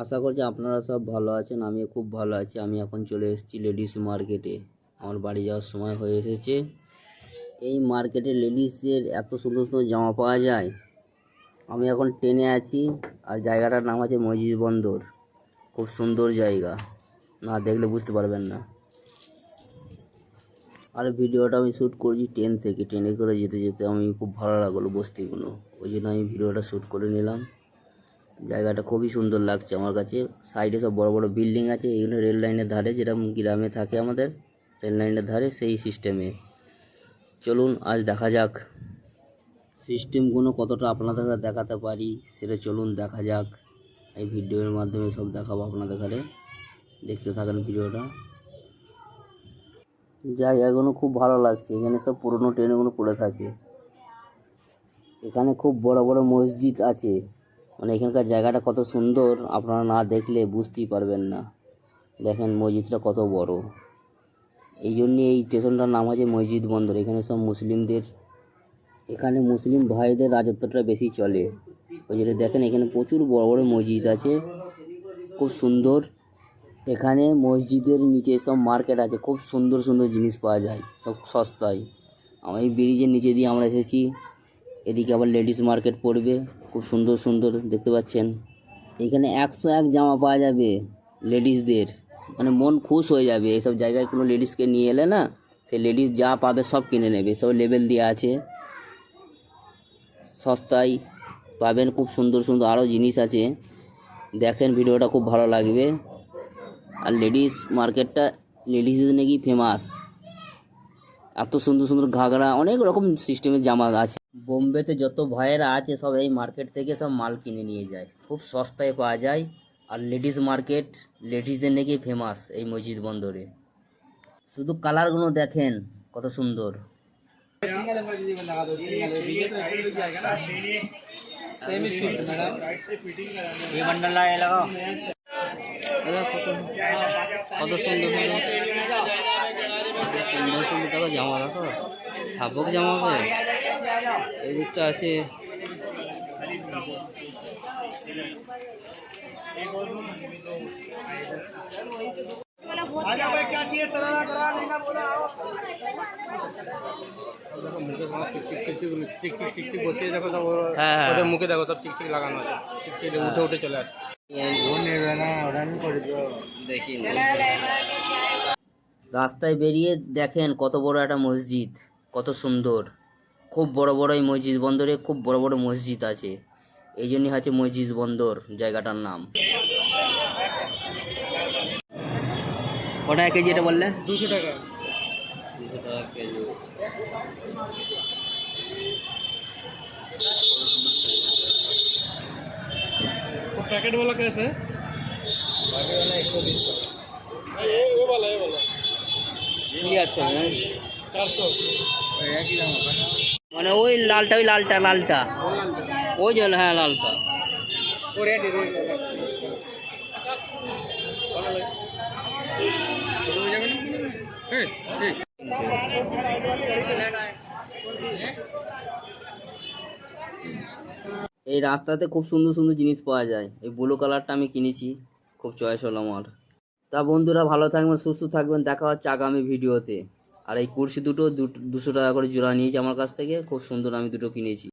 আশা করছি আপনারা সব ভালো আছেন, আমিও খুব ভালো আছি। আমি এখন চলে এসেছি লেডিস মার্কেটে। আমার বাড়ি যাওয়ার সময় হয়ে এসেছে। এই মার্কেটে লেডিসের এত সুন্দর সুন্দর জামা পাওয়া যায়। আমি এখন ট্রেনে আছি আর জায়গাটার নাম আছে মসজিদ বন্দর। খুব সুন্দর জায়গা। না দেখলে বুঝতে পারবেন না। আর ভিডিওটা আমি শ্যুট করছি ট্রেন থেকে। ট্রেনে করে যেতে যেতে আমি খুব ভালো লাগল বস্তিগুলো ওই জন্য আমি ভিডিওটা শ্যুট করে নিলাম। জায়গাটা খুবই সুন্দর লাগছে আমার কাছে। সাইডে সব বড় বড় বিল্ডিং আছে এগুলো রেল লাইনের ধারে, যেরকম গ্রামে থাকে আমাদের, রেল লাইনের ধারে সেই সিস্টেমে। চলুন, আজ দেখা যাক। সিস্টেমগুলো কতটা আপনাদের দেখাতে পারি, সেটা চলুন দেখা যাক। এই ভিডিওর মাধ্যমে সব দেখাবো আপনাদের ঘরে দেখতে থাকেন ভিডিওটা। জায়গাগুলো খুব ভালো লাগছে, এখানে সব পুরনো ট্রেনগুলো পড়ে থাকে। এখানে খুব বড় বড় মসজিদ আছে। মানে এখানকার জায়গাটা কত সুন্দর, আপনারা না দেখলে বুঝতেই পারবেন না। দেখেন মসজিদটা কত বড়। এই জন্যে এই স্টেশনটার নাম আছে মসজিদ বন্দর। এখানে সব মুসলিমদের, এখানে মুসলিম ভাইদের রাজত্বটা বেশি চলে। ওই জন্য দেখেন এখানে প্রচুর বড় বড় মসজিদ আছে, খুব সুন্দর। এখানে মসজিদের নিচে সব মার্কেট আছে, খুব সুন্দর সুন্দর জিনিস পাওয়া যায়, সব সস্তায়। এই ব্রিজের নিচে দিয়ে আমরা এসেছি, এদিকে আবার লেডিস মার্কেট পড়বে। খুব সুন্দর সুন্দর দেখতে পাচ্ছেন। এখানে একশো এক জামা পাওয়া যাবে লেডিসদের। মানে মন খুশ হয়ে যাবে। এইসব জায়গায় কোনো লেডিসকে নিয়ে এলে না সেই লেডিস যা পাবে সব কিনে নেবে। সব লেবেল দেওয়া আছে। সস্তায় পাবেন, খুব সুন্দর সুন্দর আরও জিনিস আছে। দেখেন ভিডিওটা খুব ভালো লাগবে। আর লেডিস মার্কেটটা লেডিসদের নাকি ফেমাস এত সুন্দর সুন্দর ঘাগরা, অনেক রকম সিস্টেমের জামা আছে। বোম্বেতে যত ভাইয়েরা আছে সব এই মার্কেট থেকে সব মাল কিনে নিয়ে যায়। খুব সস্তায় পাওয়া যায়। আর লেডিস মার্কেট, লেডিসদের নাকি ফেমাস এই মসজিদ বন্দরে। শুধু কালারগুলো দেখেন, কত সুন্দর। কত জামা জামা হবে। এদিকটা আছে। মুখে দেখো সব ওদের চিক চিক লাগানো আছে উঠে উঠে চলে আসে দেখি রাস্তায় বেরিয়ে দেখেন কত বড় একটা মসজিদ, কত সুন্দর। খুব বড় বড় এই মসজিদ বন্দরে খুব বড় বড় মসজিদ আছে এই জন্যই হচ্ছে মসজিদ বন্দর জায়গাটার নাম কটা কেজি এটা বললে দুশো টাকা দুশো টাকা কেজি वो पैकेट वाला कैसे है पैकेट वाला एक सौ बीस का ये वो वाला ये वाला কি আছে হ্যাঁ? चार सौ एक ही दाम होगा মানে ওই লালটা ওই লালটা লালটা। ওই জল হ্যাঁ লালটা। এই রাস্তাতে খুব সুন্দর সুন্দর জিনিস পাওয়া যায়। এই ব্লু কালারটা আমি কিনেছি। খুব চয়েস হলো আমার। তা বন্ধুরা, ভালো থাকবেন, সুস্থ থাকবেন। দেখা হচ্ছে আগামী ভিডিওতে আর এই কুর্সি দুটো দুশো টাকা করে জোড়া নিয়েছি আমার কাছ থেকে। খুব সুন্দর আমি দুটো কিনেছি।